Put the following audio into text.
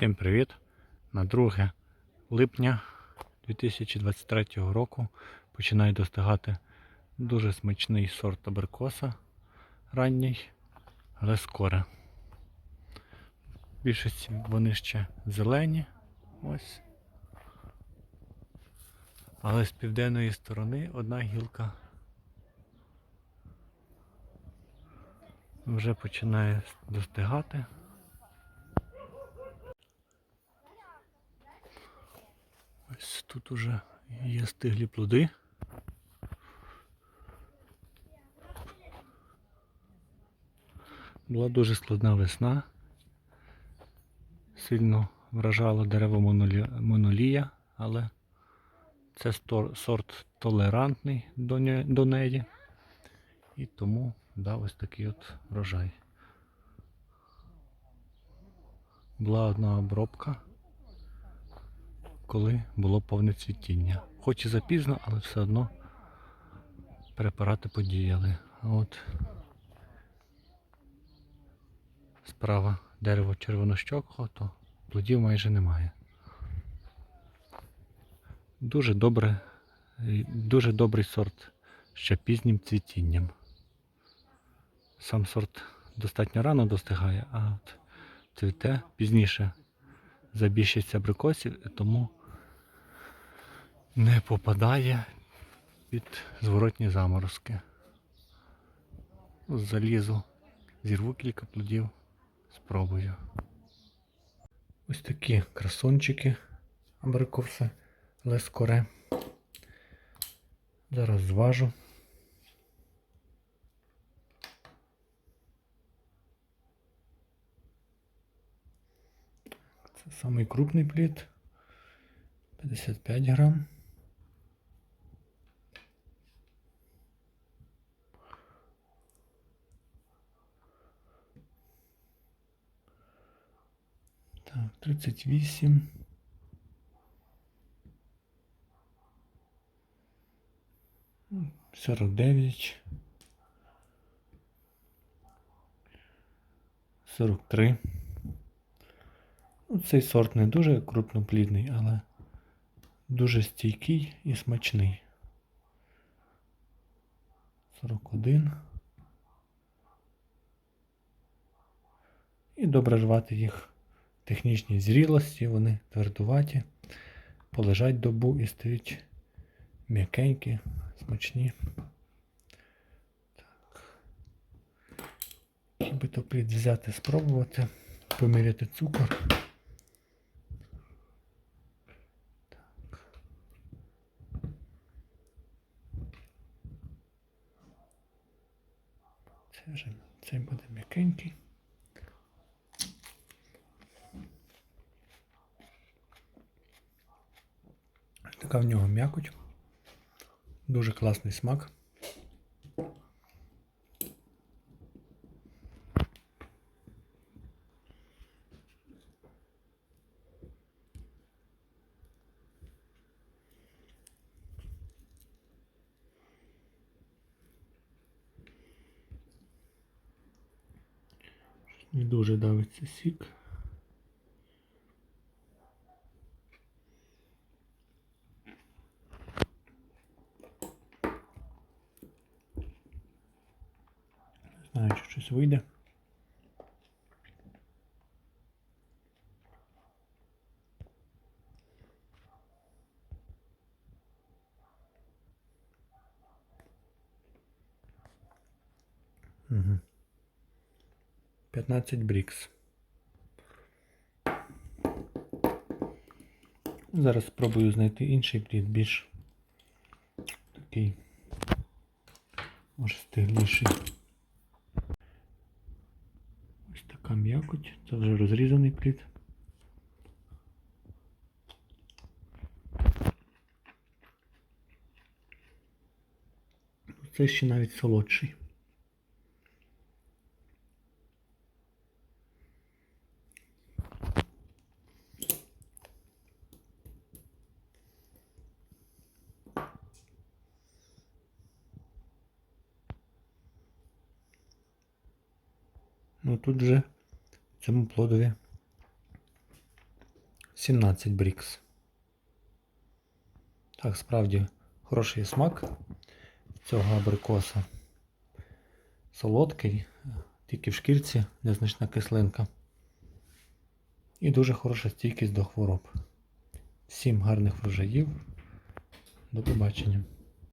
Всім привіт! На 2 липня 2023 року починає достигати дуже смачний сорт абрикоса ранній, але скоро. В більшості вони ще зелені. Ось. Але з південної сторони одна гілка вже починає достигати. Ось тут уже є стиглі плоди. Була дуже складна весна. Сильно вражало дерево монолія, але це сорт толерантний до неї. І тому дав ось такий от врожай. Була одна обробка коли було повне цвітіння. Хоч і запізно, але все одно препарати подіяли. От справа дерево червонощокого, то плодів майже немає. Дуже добре, дуже добрий сорт ще пізнім цвітінням. Сам сорт достатньо рано достигає, а от цвіте пізніше за більшість абрикосів, тому не попадає під зворотні заморозки. Залізу, зірву кілька плодів, спробую. Ось такі красончики абрикоси лескоре. Зараз зважу. Це самий крупний плід. 55 грам. Так, 38. М, 49. 43. Ну, цей сорт не дуже крупноплідний, але дуже стійкий і смачний. 41. І добре рвати їх технічній зрілості, вони твердуваті, полежать добу і стають м'якенькі, смачні. Так. Щоб то плід взяти, спробувати, поміряти цукор. Це вже цей буде м'якенький. Така в нього м'якоть. Дуже класний смак. Не дуже давиться сік. Знаю, чи щось вийде. Угу. 15 брікс. Зараз спробую знайти інший плід, більш такий, може стигліший. Ось така м'якоть, це вже розрізаний плід. Це ще навіть солодший. Ну тут же цьому плодові 17 брікс. Так, справді хороший смак цього абрикоса. Солодкий, тільки в шкірці незначна кислинка. І дуже хороша стійкість до хвороб. Всім гарних врожаїв. До побачення.